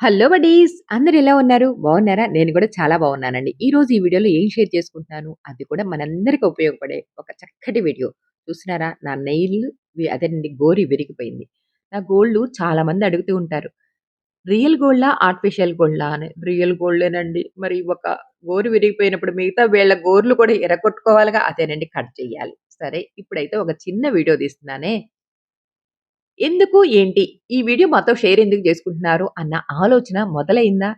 Hello buddies అందరు ఎలా ఉన్నారు? బాగున్నారా? నేను కూడా చాలా బాగున్నానండి. ఈరోజు ఈ వీడియోలో ఏం షేర్ చేసుకుంటున్నాను, అది కూడా మనందరికీ ఉపయోగపడే ఒక చక్కటి వీడియో. చూస్తున్నారా? నా నెయిల్ అదేనండి గోరి విరిగిపోయింది. నా గోల్డ్ చాలా మంది అడుగుతూ ఉంటారు. రియల్ గోల్డా? ఆర్టిఫిషియల్ గోల్డా అని. రియల్ గోల్డేనండి. మరి ఒక గోరు విరిగిపోయినప్పుడు మిగతా వీళ్ళ గోర్లు కూడా ఇరగొట్టుకోవాలిగా. అదేనండి కట్ చేయాలి. సరే ఇప్పుడైతే ఒక చిన్న వీడియో తీస్తున్నానే. ఎందుకు? ఏంటి? ఈ వీడియో మాతో షేర్ ఎందుకు చేసుకుంటున్నారు అన్న ఆలోచన మొదలైందా?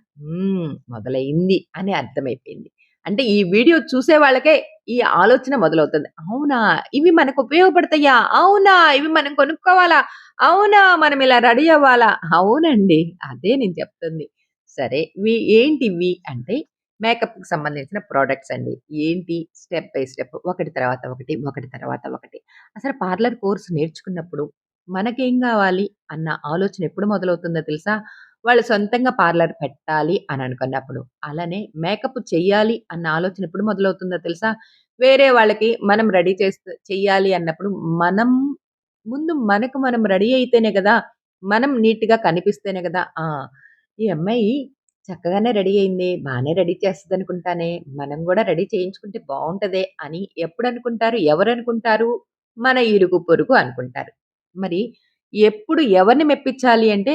మొదలైంది అని అర్థమైపోయింది. అంటే ఈ వీడియో చూసే వాళ్ళకే ఈ ఆలోచన మొదలవుతుంది. అవునా! ఇవి మనకు ఉపయోగపడతాయా? అవునా! ఇవి మనం కొనుక్కోవాలా? అవునా! మనం ఇలా రెడీ అవ్వాలా? అవునండి. అదే నేను చెప్తుంది. సరే ఇవి ఏంటివి అంటే మేకప్‌కి సంబంధించిన ప్రోడక్ట్స్ అండి. ఏంటి? స్టెప్ బై స్టెప్ ఒకటి తర్వాత ఒకటి, ఒకటి తర్వాత ఒకటి. అసలు పార్లర్ కోర్స్ నేర్చుకున్నప్పుడు మనకేం కావాలి అన్న ఆలోచన ఎప్పుడు మొదలవుతుందో తెలుసా? వాళ్ళు సొంతంగా పార్లర్ పెట్టాలి అని అనుకున్నప్పుడు. అలానే మేకప్ చెయ్యాలి అన్న ఆలోచన ఎప్పుడు మొదలవుతుందో తెలుసా? వేరే వాళ్ళకి మనం రెడీ చేస్తూ చెయ్యాలి అన్నప్పుడు మనం ముందు మనకు మనం రెడీ అయితేనే కదా మనం నీట్‌గా కనిపిస్తేనే కదా ఆ! ఈ అమ్మాయి చక్కగానే రెడీ అయింది బాగానే రెడీ చేస్తుంది అనుకుంటానే మనం కూడా రెడీ చేయించుకుంటే బావుంటదే అని ఎప్పుడు అనుకుంటారు ఎవరు అనుకుంటారు మన ఇరుగు పొరుగు అనుకుంటారు. మరి ఎప్పుడు ఎవరిని మెప్పించాలి అంటే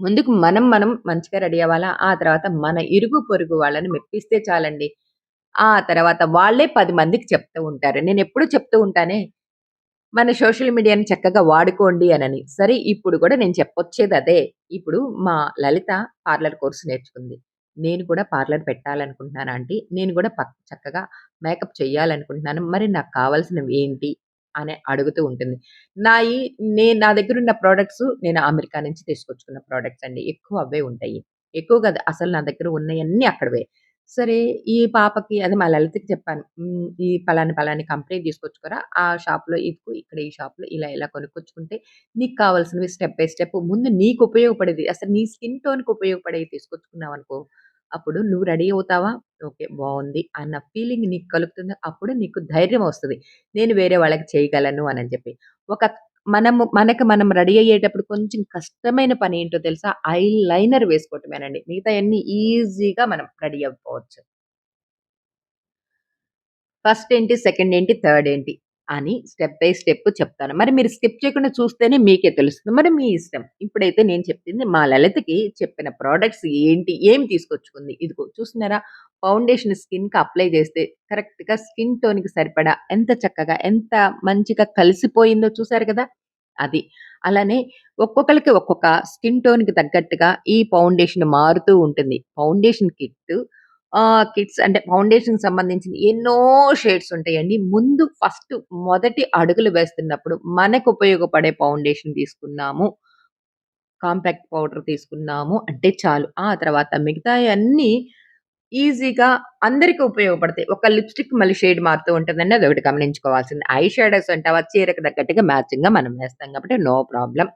ముందుకు మనం మనం మంచిగా రెడీ అవ్వాలా. ఆ తర్వాత మన ఇరుగు పొరుగు వాళ్ళని మెప్పిస్తే చాలండి. ఆ తర్వాత వాళ్ళే పది మందికి చెప్తూ ఉంటారు. నేను ఎప్పుడు చెప్తూ ఉంటానే, మన సోషల్ మీడియాని చక్కగా వాడుకోండి అనని. సరే ఇప్పుడు కూడా నేను చెప్పొచ్చేది అదే ఇప్పుడు మా లలిత పార్లర్ కోర్స్ నేర్చుకుంది. నేను కూడా పార్లర్ పెట్టాలనుకుంటున్నాను ఆంటీ. నేను కూడా పక్క చక్కగా మేకప్ చేయాలనుకుంటున్నాను. మరి నాకు కావాల్సినవి ఏంటి? అని అడుగుతూ ఉంటుంది. నా ఈ నేను నా దగ్గర ఉన్న ప్రోడక్ట్స్ నేను అమెరికా నుంచి తీసుకొచ్చుకున్న ప్రోడక్ట్స్ అండి. ఎక్కువ అవే ఉంటాయి. ఎక్కువ కదా అసలు నా దగ్గర ఉన్నాయన్నీ అక్కడవే సరే ఈ పాపకి అది మా లలితకి చెప్పాను. ఈ పలాని పలాని కంపెనీ తీసుకొచ్చుకోరా. ఆ షాప్‌లో ఇదికు ఇక్కడ ఈ షాప్‌లో ఇలా ఇలా కొనుక్కొచ్చుకుంటే నీకు కావాల్సినవి స్టెప్ బై స్టెప్ ముందు నీకు ఉపయోగపడేది అసలు నీ స్కిన్ టోన్‌కి ఉపయోగపడేవి తీసుకొచ్చుకున్నావనుకో, అప్పుడు నువ్వు రెడీ అవుతావా? ఓకే. బాగుంది అన్న ఫీలింగ్ నీకు కలుగుతుంది. అప్పుడు నీకు ధైర్యం వస్తుంది నేను వేరే వాళ్ళకి చేయగలను అని చెప్పి. ఒక మనము మనకు మనం రెడీ అయ్యేటప్పుడు కొంచెం కష్టమైన పని ఏంటో తెలుసా? ఐ లైనర్ వేసుకోవటమేనండి. మిగతాయన్నీ ఈజీగా మనం రెడీ అవ్వవచ్చు ఫస్ట్ ఏంటి, సెకండ్ ఏంటి, థర్డ్ ఏంటి అని స్టెప్ బై స్టెప్ చెప్తాను. మరి మీరు స్కిప్ చేయకుండా చూస్తేనే మీకే తెలుస్తుంది. మరి మీ ఇష్టం. ఇప్పుడైతే నేను చెప్పింది మా లలితకి చెప్పిన ప్రొడక్ట్స్ ఏంటి, ఏం తీసుకొచ్చుకుంది. ఇదిగో చూస్తున్నారా? ఫౌండేషన్ స్కిన్‌కి అప్లై చేస్తే కరెక్ట్‌గా స్కిన్ టోన్‌కి సరిపడా ఎంత చక్కగా, ఎంత మంచిగా కలిసిపోయిందో చూసారు కదా! అది. అలానే ఒక్కొక్కరికి ఒక్కొక్క స్కిన్ టోన్‌కి తగ్గట్టుగా ఈ ఫౌండేషన్ మారుతూ ఉంటుంది. ఫౌండేషన్ కిట్ ఆ కిడ్స్ అంటే ఫౌండేషన్ సంబంధించిన ఎన్నో షేడ్స్ ఉంటాయండి. ముందు ఫస్ట్ మొదటి అడుగులు వేస్తున్నప్పుడు మనకు ఉపయోగపడే ఫౌండేషన్ తీసుకున్నాము. కాంపాక్ట్ పౌడర్ తీసుకున్నాము అంటే చాలు. ఆ తర్వాత మిగతాయన్నీ ఈజీగా అందరికి ఉపయోగపడతాయి. ఒక లిప్‌స్టిక్ మళ్ళీ షేడ్ మారుతూ ఉంటుందండి. అదొకటి గమనించుకోవాల్సింది. ఐ షాడోస్ అంటావా చీరకు తగ్గట్టుగా మ్యాచింగ్‌గా మనం వేస్తాం కాబట్టి నో ప్రాబ్లమ్.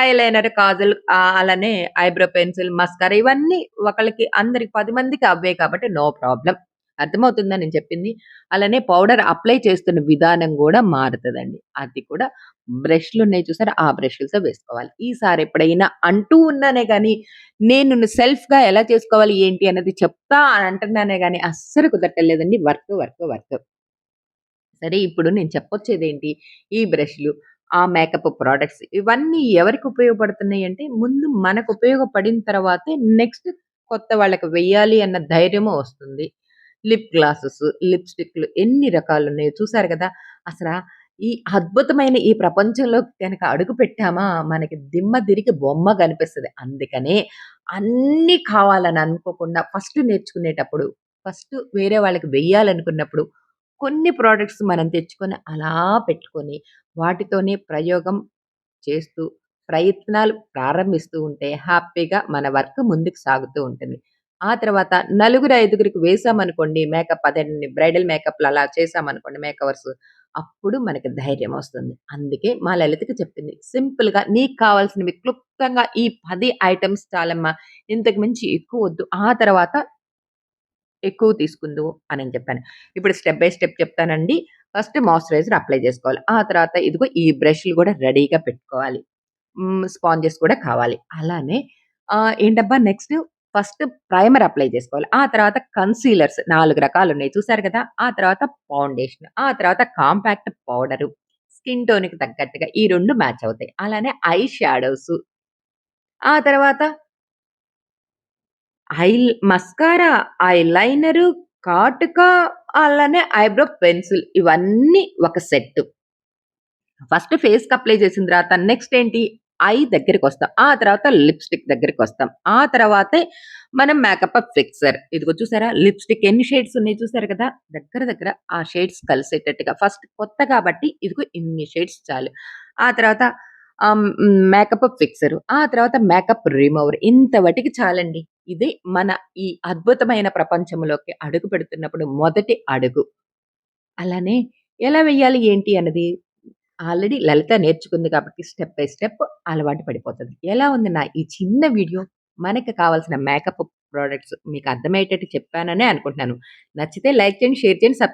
ఐలైనర్, కాజల్ అలానే ఐబ్రో పెన్సిల్, మస్కర్ ఇవన్నీ ఒకళ్ళకి అందరికి పది మందికి అవే కాబట్టి నో ప్రాబ్లం అర్థమవుతుందా నేను చెప్పింది? అలానే పౌడర్ అప్లై చేస్తున్న విధానం కూడా మారుతుందండి అది కూడా బ్రష్‌లున్నాయి చూసారా? ఆ బ్రష్‌లతో వేసుకోవాలి. ఈసారి ఎప్పుడైనా అంటూ ఉన్నానే కానీ నేను సెల్ఫ్‌గా ఎలా చేసుకోవాలి ఏంటి అన్నది చెప్తా అని అంటున్నానే కానీ అస్సలు కుదరటలేదండి వర్క్, వర్క్, వర్క్. సరే ఇప్పుడు నేను చెప్పొచ్చేది ఏంటి ఈ బ్రష్‌లు, ఆ మేకప్ ప్రొడక్ట్స్ ఇవన్నీ ఎవరికి ఉపయోగపడుతున్నాయి అంటే, ముందు మనకు ఉపయోగపడిన తర్వాతే నెక్స్ట్ కొత్త వాళ్ళకి వెయ్యాలి అన్న ధైర్యము వస్తుంది. లిప్ గ్లాసెస్, లిప్‌స్టిక్‌లు ఎన్ని రకాలున్నాయో చూసారు కదా అసలా ఈ అద్భుతమైన ఈ ప్రపంచంలోకి కనుక అడుగు పెట్టామా, మనకి దిమ్మ తిరిగి బొమ్మ కనిపిస్తుంది అందుకనే అన్నీ కావాలని అనుకోకుండా ఫస్ట్ నేర్చుకునేటప్పుడు, ఫస్ట్ వేరే వాళ్ళకి వెయ్యాలనుకున్నప్పుడు కొన్ని ప్రోడక్ట్స్ మనం తెచ్చుకొని అలా పెట్టుకొని, వాటితోనే ప్రయోగం చేస్తూ, ప్రయత్నాలు ప్రారంభిస్తూ ఉంటే హ్యాపీగా మన వర్క్ ముందుకు సాగుతూ ఉంటుంది. ఆ తర్వాత నలుగురు, ఐదుగురికి వేసామనుకోండి మేకప్ అదేనండి బ్రైడల్ మేకప్‌లు అలా చేసామనుకోండి మేకవర్స్ అప్పుడు మనకి ధైర్యం వస్తుంది. అందుకే మా లలితకి చెప్పింది. సింపుల్‌గా నీకు కావాల్సినవి క్లుప్తంగా ఈ పది ఐటెమ్స్ చాలమ్మా. ఇంతకు మించి ఎక్కువొద్దు. ఆ తర్వాత ఎక్కువ తీసుకుందువు అని చెప్పాను. ఇప్పుడు స్టెప్ బై స్టెప్ చెప్తానండి. ఫస్ట్ మాయిశ్చరైజర్ అప్లై చేసుకోవాలి. ఆ తర్వాత ఇదిగో ఈ బ్రష్‌లు కూడా రెడీగా పెట్టుకోవాలి. స్పాంజెస్ కూడా కావాలి. అలానే ఏంటబ్బా నెక్స్ట్ ఫస్ట్ ప్రైమర్ అప్లై చేసుకోవాలి. ఆ తర్వాత కన్సీలర్స్ నాలుగు రకాలు ఉన్నాయి చూసారు కదా! ఆ తర్వాత ఫౌండేషన్, ఆ తర్వాత కాంపాక్ట్ పౌడరు, స్కిన్ టోన్‌కి తగ్గట్టుగా ఈ రెండు మ్యాచ్ అవుతాయి. అలానే ఐ షాడోస్ ఆ తర్వాత ఐ మస్కారా, ఐ లైనర్ కాటుక, అలానే ఐబ్రో పెన్సిల్ ఇవన్నీ ఒక సెట్ ఫస్ట్ ఫేస్‌కి అప్లై చేసిన తర్వాత నెక్స్ట్ ఏంటి? ఐ దగ్గరికొస్తాం. ఆ తర్వాత లిప్‌స్టిక్ దగ్గరికొస్తాం. ఆ తర్వాతే మనం మేకప్ ఫిక్సర్. ఇదిగో చూసారా? లిప్‌స్టిక్ ఎన్ని షేడ్స్ ఉన్నాయి చూసారు కదా! దగ్గర దగ్గర ఆ షేడ్స్ కలిసేటట్టుగా ఫస్ట్ కొత్త కాబట్టి ఇదిగో ఇన్ని షేడ్స్ చాలు. ఆ తర్వాత మేకప్ ఫిక్సర్. ఆ తర్వాత మేకప్ రిమూవర్. ఇంత మటికి చాలండి. ఇది మన ఈ అద్భుతమైన ప్రపంచంలోకి అడుగు పెడుతున్నప్పుడు మొదటి అడుగు. అలానే ఎలా వేయాలి ఏంటి అన్నది ఆల్రెడీ లలిత నేర్చుకుంది కాబట్టి స్టెప్ బై స్టెప్ అలవాటు పడిపోతుంది ఎలా ఉంది నా ఈ చిన్న వీడియో? మనకి కావాల్సిన మేకప్ ప్రోడక్ట్స్ మీకు అర్థమయ్యేటట్టు చెప్పాననే అనుకుంటున్నాను. నచ్చితే లైక్ చేయండి, షేర్ చేయండి, సబ్స్క్రైబ్